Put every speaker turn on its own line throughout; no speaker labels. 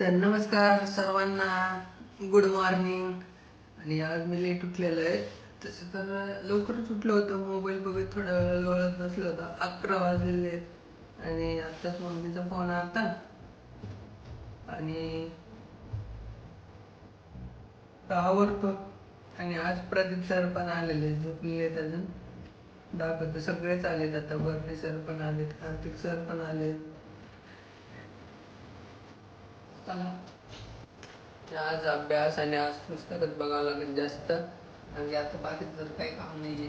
तर नमस्कार सर्वांना. गुड मॉर्निंग आणि आज मी लेट उठलेलं आहे. तसं तर लवकरच उठलो होतो. मोबाईल बघत थोडा वेळा लोळत बसलो होतो. अकरा वाजलेले आहेत. आणि आत्ताच मम्मीचा फोन आता आणि आवडतो आणि आज प्रदीप सर पण आलेले झोपलेले आहेत अजून. दाखवतो. सगळेच आलेत आता. बर्फी सर पण आलेत. कार्तिक सर पण आलेत. चला. आज अभ्यास आणि आज पुस्तकच बघावं लागेल जास्त. आणि आता बाकीचं तर काही काम नाहीये.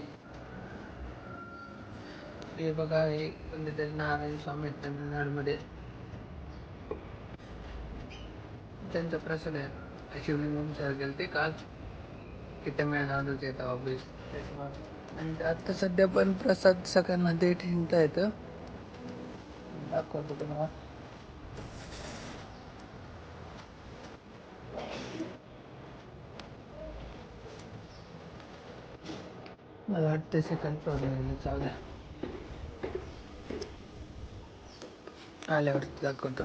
हे बघा हे पंडित नारायण स्वामी तमिळनाडूमध्ये. त्यांचा प्रसाद आहे. शिवलिंगम सर गेले ते काल. की तमिळनाडूच येतं ऑफिस आणि आता सध्या पण प्रसाद सगळ्यांना देठ हिंडता येतं दाखवतो तुम्हाला मला वाटतं सेकंड प्रॉब्लेम चालू द्या. आल्यावरती दाखवतो.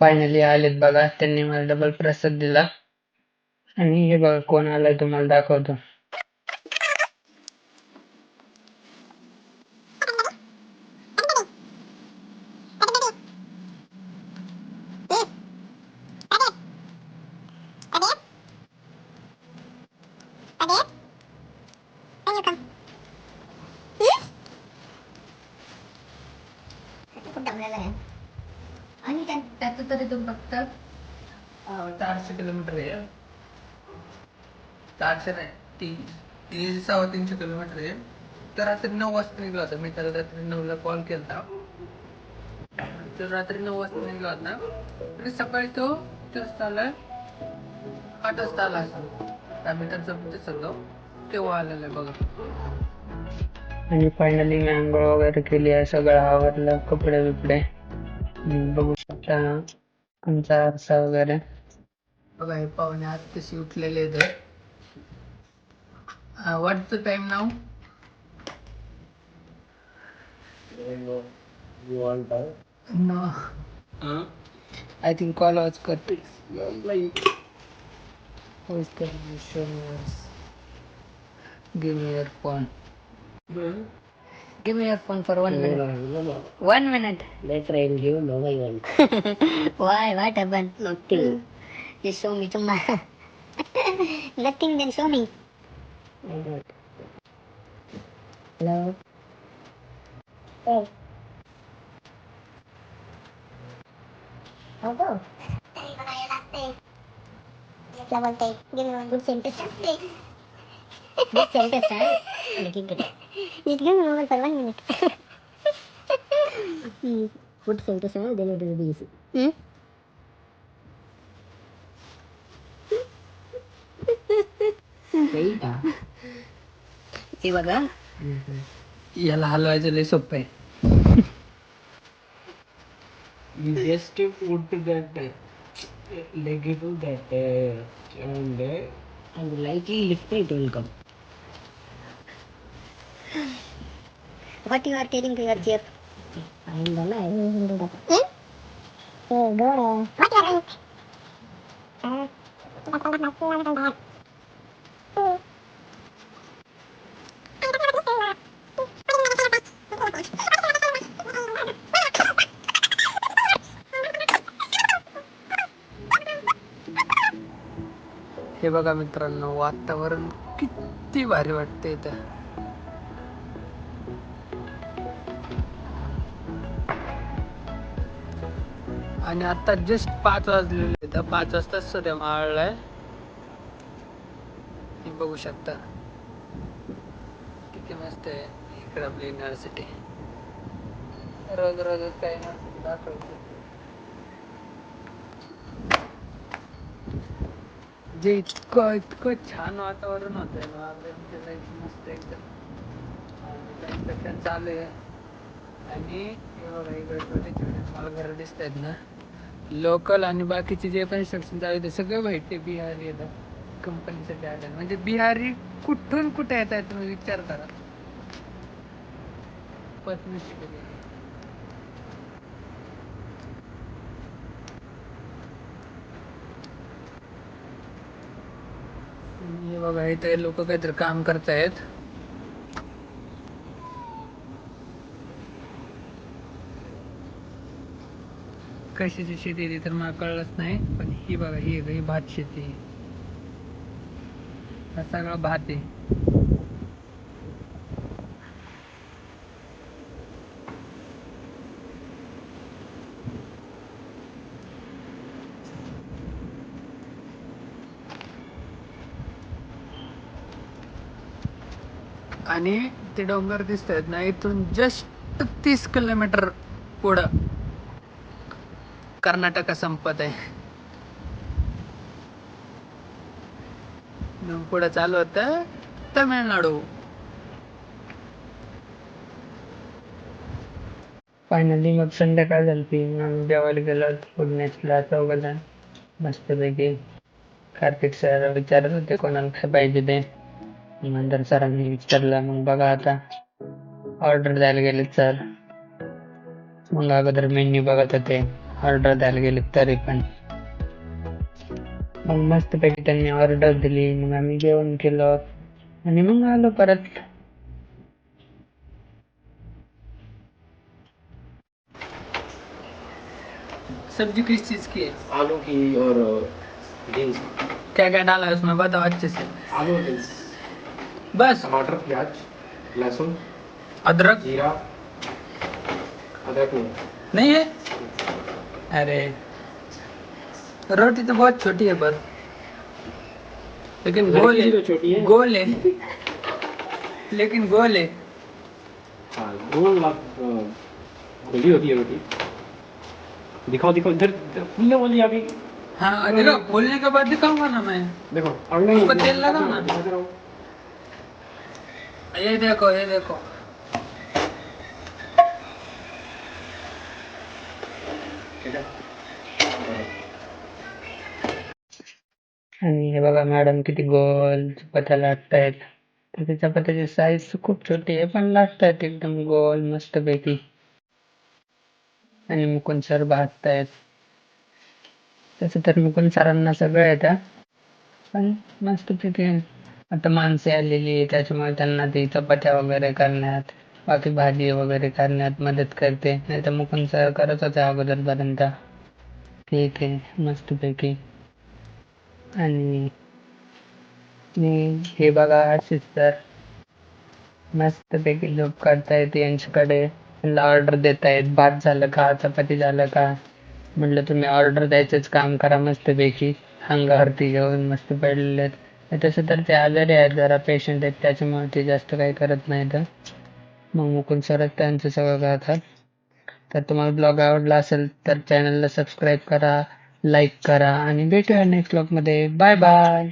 फायनली आलेत बघा. त्यांनी मला डबल प्रसाद दिला. आणि हे बघा कोण आलाय तुम्हाला दाखवतो.
आणि त्या- त्याचं तरी तो फक्त
चारशे किलोमीटर आहे चारशे नाही तीन तीनशे सव्वा तीनशे किलोमीटर आहे तर रात्री नऊ वाजता निघला होता मी त्याला रात्री नऊला कॉल केला तर रात्री नऊ वाजता निघला होता आणि सकाळी तो आलाय आठ वाजता आला आम्ही त्याचा विचारलो तेव्हा आलेला आहे बघा. आणि फायनली मी आंघोळ वगैरे केली आहे सगळं आवरलं कपडे बिपडे. बघू शकता आमचा आरसा वगैरे. बघा हे पाहुणे आज कशी उठलेले आहेत. What the time now no I think call was cut Give me your phone. Hmm? Give me your phone for one minute. One minute.
Later I'll give mobile one.
Why? What happened?
Nothing.
Just show me tomorrow. Nothing, then show me.
Why not?
Hello? Oh. Oh, hey. I'll go. Double take. Give me one good sentence. Good sentence, huh? Looking good. Just give me one for one minute. hmm.
Put sentence on, then it will be easy.
Hmm?
Ah.
हे बघा
याला हलवायचं लय सोपं आहे
You just put that uh, leg into that uh, and uh,
And lightly lift it will come.
What you are telling to your chef?
I don't know.
Hmm? Hey, go What you are doing?
हे बघा मित्रांनो वातावरण किती भारी वाटते इथं आणि आता जस्ट पाच वाजलेले तर पाच वाजता सध्या माळलाय बघू शकता. किती मस्त आहे. इकडे आपली युनिव्हर्सिटी रोज रोज काही युनिव्हर्सिटी दाखवायची जे इतकं इतकं छान वातावरण होतंय ना आता मस्त एकदम. चालू आहे. आणि हे बघा इकडे छोटे छोटे स्मॉल घर दिसत आहेत ना. लोकल आणि बाकीचे जे पण सेक्शन चालू ते सगळं भेटते बिहार येतात कंपनीसाठी आले म्हणजे बिहारी कुठून कुठे येत तुम्ही विचार करा. हे
बघा इथे लोक काहीतरी काम करतायत. कशाची शेती आहे ती तर मला कळलंच नाही. पण ही बघा ही ही भात शेती हा सगळा भात आहे. आणि ते डोंगर दिसत आहेत ना इथून जस्ट तीस किलोमीटर पुढं. कर्नाटका संपत आहे. मग पुढं चालू होतं तमिळनाडू. फायनली मग संध्याकाळ झाली मग जेवायला गेलो पुण्यातला चौघजण मस्तपैकी कार्तिक सर विचारत होते कोणाला काय पाहिजे ते. नंतर सरांनी विचारलं मग बघा आता. ऑर्डर द्यायला गेले सर मग अगोदर मेन्यू बघत होते. ऑर्डर द्यायला गेले तरी पण मग मस्तपैकी त्यांनी ऑर्डर दिली मग आम्ही जेवण केलं आणि मग आलो परत सब्ज़ी किस चीज़ की है?
आलू की और बीन्स।
क्या क्या डाला है उसमें बताओ अच्छे से।
आलू बीन्स।
बस।
टमाटर प्याज लहसुन
अदरक।
जीरा। अदरक नहीं।
नहीं है? अरे रोटी तो बहुत छोटी है पर। लेकिन गोल है।
तो छोटी है।
गोल है। लेकिन गोल है।
हाँ गोल खुली होती है रोटी। दिखाओ दिखाओ इधर खुलने वाली अभी।
हाँ देखो बोलने के बाद दिखाऊँगा ना मैं।
देखो
तेल लगाओ ना। ये देखो ये देखो। आणि हे बघा मॅडम किती गोल चपात्या लाटतायत. तर ते चपात्याची साईज खूप छोटी आहे पण लाटतायत एकदम गोल मस्तपैकी. आणि मुकुंद सर भाजतायत. तसं तर मुकुंद सरांना सगळं येतं पण मस्तपैकी. आता माणसे आलेली आहे त्याच्यामुळे त्यांना ती चपात्या वगैरे करण्यात. बाकी भाजी वगैरे करण्यात मदत करते. नाही तर मुकुंद सर करत होते अगोदरपर्यंत. ठीक आहे मस्तपैकी. आणि आणि हे बघा आशिष सर मस्तपैकी जॉब करतायत यांच्याकडे. त्यांना ऑर्डर देतायत. भात झालं का? चपाती झालं का? म्हटलं तुम्ही ऑर्डर द्यायचंच काम करा मस्तपैकी. अंगावरती घेऊन मस्त पडलेले आहेत तसं तर ते आजारी आहेत जरा पेशंट आहेत. त्याच्यामुळे ते जास्त काही करत नाही तर मग मुकुंद सरच त्यांचं सगळं करतात. तर तुम्हाला ब्लॉग आवडला असेल तर चॅनलला सबस्क्राईब करा लाईक करा आणि भेटूया नेक्स्ट ब्लॉगमध्ये बाय बाय